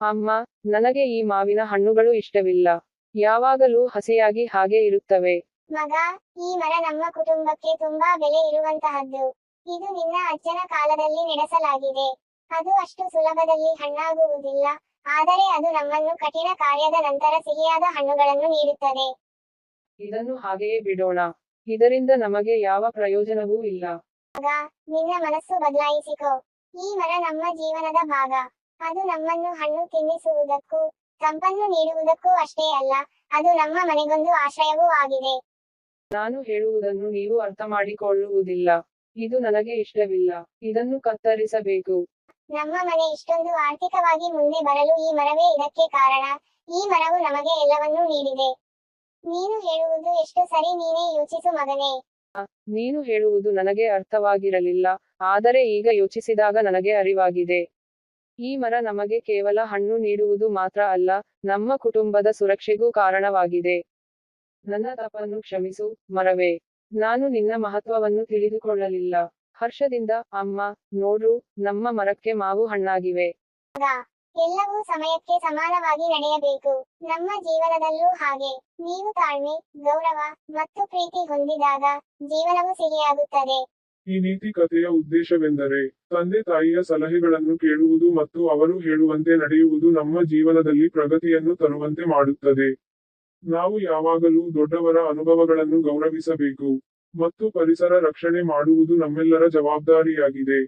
ಅಮ್ಮ ನನಗೆ ಈ ಮಾವಿನ ಹಣ್ಣುಗಳು ಇಷ್ಟವಿಲ್ಲ. ಯಾವಾಗಲೂ ಹಸಿಯಾಗಿ ಹಾಗೆ ಇರುತ್ತವೆ. ಮಗ ಈ ಮರ ನಮ್ಮ ಕುಟುಂಬಕ್ಕೆ ತುಂಬಾ ಬೆಲೆ ಇರುವಂತಹದ್ದು. ಇದು ನಿನ್ನ ಅಜ್ಜನ ಕಾಲದಲ್ಲಿ ನಡೆಸಲಾಗಿದೆ. ಅದು ಅಷ್ಟು ಸುಲಭದಲ್ಲಿ ಹಣ್ಣಾಗುವುದಿಲ್ಲ ಆದರೆ ಅದು ನಮ್ಮನ್ನು ಕಠಿಣ ಕಾರ್ಯದ ನಂತರ ಸಿಹಿಯಾದ ಹಣ್ಣುಗಳನ್ನು ನೀಡುತ್ತದೆ. ಇದನ್ನು ಹಾಗೆಯೇ ಬಿಡೋಣ. ಇದರಿಂದ ನಮಗೆ ಯಾವ ಪ್ರಯೋಜನವೂ ಇಲ್ಲ. ಮಗ ನಿನ್ನ ಮನಸ್ಸು ಬದಲಾಯಿಸಿಕೋ. ಈ ಮರ ನಮ್ಮ ಜೀವನದ ಭಾಗ. ಅದು ನಮ್ಮನ್ನು ಹಣ್ಣು ತಿನ್ನಿಸುವುದಕ್ಕೂ ತಂಪನ್ನು ನೀಡುವುದಕ್ಕೂ ಅಷ್ಟೇ ಅಲ್ಲ ಅದು ನಮ್ಮ ಮನೆಗೊಂದು ಆಶ್ರಯವೂ ಆಗಿದೆ. ನಾನು ಹೇಳುವುದನ್ನು ನೀವು ಅರ್ಥ ಮಾಡಿಕೊಳ್ಳುವುದಿಲ್ಲ ಇದು ನನಗೆ ಇಷ್ಟವಿಲ್ಲ. ಇದನ್ನು ಕತ್ತರಿಸಬೇಕು. ನಮ್ಮ ಮನೆ ಇಷ್ಟೊಂದು ಆರ್ಥಿಕವಾಗಿ ಮುಂದೆ ಬರಲು ಈ ಮರವೇ ಇದಕ್ಕೆ ಕಾರಣ. ಈ ಮರವು ನಮಗೆ ಎಲ್ಲವನ್ನೂ ನೀಡಿದೆ. ನೀನು ಹೇಳುವುದು ಎಷ್ಟು ಸರಿ ನೀನೇ ಯೋಚಿಸು ಮಗನೇ. ನೀನು ಹೇಳುವುದು ನನಗೆ ಅರ್ಥವಾಗಿರಲಿಲ್ಲ. ಆದರೆ ಈಗ ಯೋಚಿಸಿದಾಗ ನನಗೆ ಅರಿವಾಗಿದೆ. ಈ ಮರ ನಮಗೆ ಕೇವಲ ಹಣ್ಣು ನೀಡುವುದು ಮಾತ್ರ ಅಲ್ಲ, ನಮ್ಮ ಕುಟುಂಬದ ಸುರಕ್ಷೆಗೂ ಕಾರಣವಾಗಿದೆ. ನನ್ನ ತಪ್ಪನ್ನು ಕ್ಷಮಿಸು, ಮರವೇ. ನಾನು ನಿನ್ನ ಮಹತ್ವವನ್ನು ತಿಳಿದುಕೊಳ್ಳಲಿಲ್ಲ. ಹರ್ಷದಿಂದ, ಅಮ್ಮ ನೋಡು ನಮ್ಮ ಮರಕ್ಕೆ ಮಾವು ಹಣ್ಣಾಗಿವೆ. ಎಲ್ಲವೂ ಸಮಯಕ್ಕೆ ಸಮಾನವಾಗಿ ನಡೆಯಬೇಕು. ನಮ್ಮ ಜೀವನದಲ್ಲೂ ಹಾಗೆ. ನೀವು ತಾಳ್ಮೆ, ಗೌರವ ಮತ್ತು ಪ್ರೀತಿ ಹೊಂದಿದಾಗ ಜೀವನವು ಸಿಹಿಯಾಗುತ್ತದೆ. ಈ ನೀತಿ ಕಥೆಯ ಉದ್ದೇಶವೆಂದರೆ, ತಂದೆ ತಾಯಿಯ ಸಲಹೆಗಳನ್ನು ಕೇಳುವುದು ಮತ್ತು ಅವರು ಹೇಳುವಂತೆ ನಡೆಯುವುದು ನಮ್ಮ ಜೀವನದಲ್ಲಿ ಪ್ರಗತಿಯನ್ನು ತರುವಂತೆ ಮಾಡುತ್ತದೆ. ನಾವು ಯಾವಾಗಲೂ ದೊಡ್ಡವರ ಅನುಭವಗಳನ್ನು ಗೌರವಿಸಬೇಕು ಮತ್ತು ಪರಿಸರ ರಕ್ಷಣೆ ಮಾಡುವುದು ನಮ್ಮೆಲ್ಲರ ಜವಾಬ್ದಾರಿಯಾಗಿದೆ.